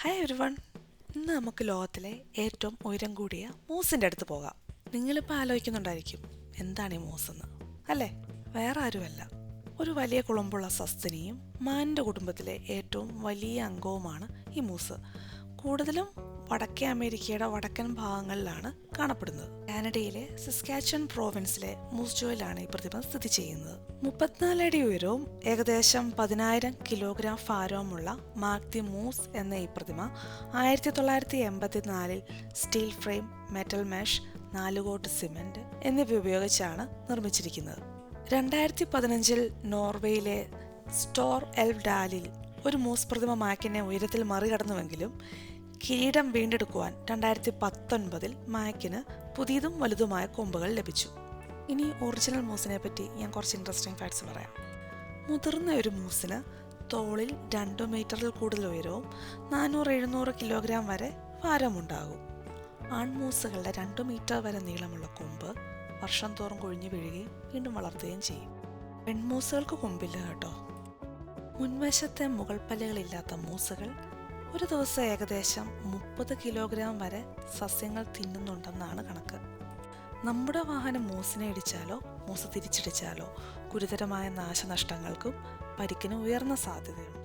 Hi everyone ഇന്ന് നമുക്ക് ലോകത്തിലെ ഏറ്റവും ഉയരം കൂടിയ മൂസിന്റെ അടുത്ത് പോകാം. നിങ്ങളിപ്പോൾ ആലോചിക്കുന്നുണ്ടായിരിക്കും എന്താണ് ഈ മൂസ് എന്ന്? അല്ലേ? വേറെ ആരുമല്ല. ഒരു വലിയ കുളമ്പുള്ള സസ്തനിയും മാനിന്റെ കുടുംബത്തിലെ ഏറ്റവും വലിയ അംഗവുമാണ് ഈ മൂസ്. കൂടുതലും വടക്കേ അമേരിക്കയുടെ വടക്കൻ ഭാഗങ്ങളിലാണ് കാണപ്പെടുന്നത്. കാനഡയിലെ സിസ്കാച്ചൻ പ്രോവിൻസിലെ മൂസ്ജോയിലാണ് ഈ പ്രതിമ സ്ഥിതി ചെയ്യുന്നത്. മുപ്പത്തിനാല് അടി ഉയരവും ഏകദേശം പതിനായിരം കിലോഗ്രാം ഭാരവുമുള്ള മാഗ്ദി മൂസ് എന്ന ഈ പ്രതിമ ആയിരത്തി തൊള്ളായിരത്തി എൺപത്തിനാലിൽ സ്റ്റീൽ ഫ്രെയിം മെറ്റൽ മെഷ് നാലുകോട്ട് സിമെന്റ് എന്നിവ ഉപയോഗിച്ചാണ് നിർമ്മിച്ചിരിക്കുന്നത്. രണ്ടായിരത്തി പതിനഞ്ചിൽ നോർവേയിലെ സ്റ്റോർ എൽഡാലിൽ ഒരു മൂസ് പ്രതിമ മാക്കിനെ ഉയരത്തിൽ മറികടന്നുവെങ്കിലും കിരീടം വീണ്ടെടുക്കുവാൻ രണ്ടായിരത്തി പത്തൊൻപതിൽ മാക്കിന് പുതിയതും വലുതുമായ കൊമ്പുകൾ ലഭിച്ചു. ഇനി ഒറിജിനൽ മൂസിനെ പറ്റി ഞാൻ കുറച്ച് ഇൻട്രസ്റ്റിംഗ് ഫാക്ട്സ് പറയാം. മുതിർന്ന ഒരു മൂസിന് തോളിൽ രണ്ടു മീറ്ററിൽ കൂടുതൽ ഉയരവും നാനൂറ് എഴുന്നൂറ് കിലോഗ്രാം വരെ ഭാരമുണ്ടാകും. ആൺമൂസുകളുടെ രണ്ടു മീറ്റർ വരെ നീളമുള്ള കൊമ്പ് വർഷം തോറും കൊഴിഞ്ഞു വീഴുകയും വീണ്ടും വളർത്തുകയും ചെയ്യും. പെൺമൂസുകൾക്ക് കൊമ്പില്ല കേട്ടോ. മുൻവശത്തെ മുകൾ പല്ലുകളില്ലാത്ത മൂസുകൾ ഒരു ദിവസം ഏകദേശം മുപ്പത് കിലോഗ്രാം വരെ സസ്യങ്ങൾ തിന്നുന്നുണ്ടെന്നാണ് കണക്ക്. നമ്മുടെ വാഹനം മൂസിനെ ഇടിച്ചാലോ മൂസ് തിരിച്ചിടിച്ചാലോ ഗുരുതരമായ നാശനഷ്ടങ്ങൾക്കും പരിക്കിനും ഉയർന്ന സാധ്യതയുണ്ട്.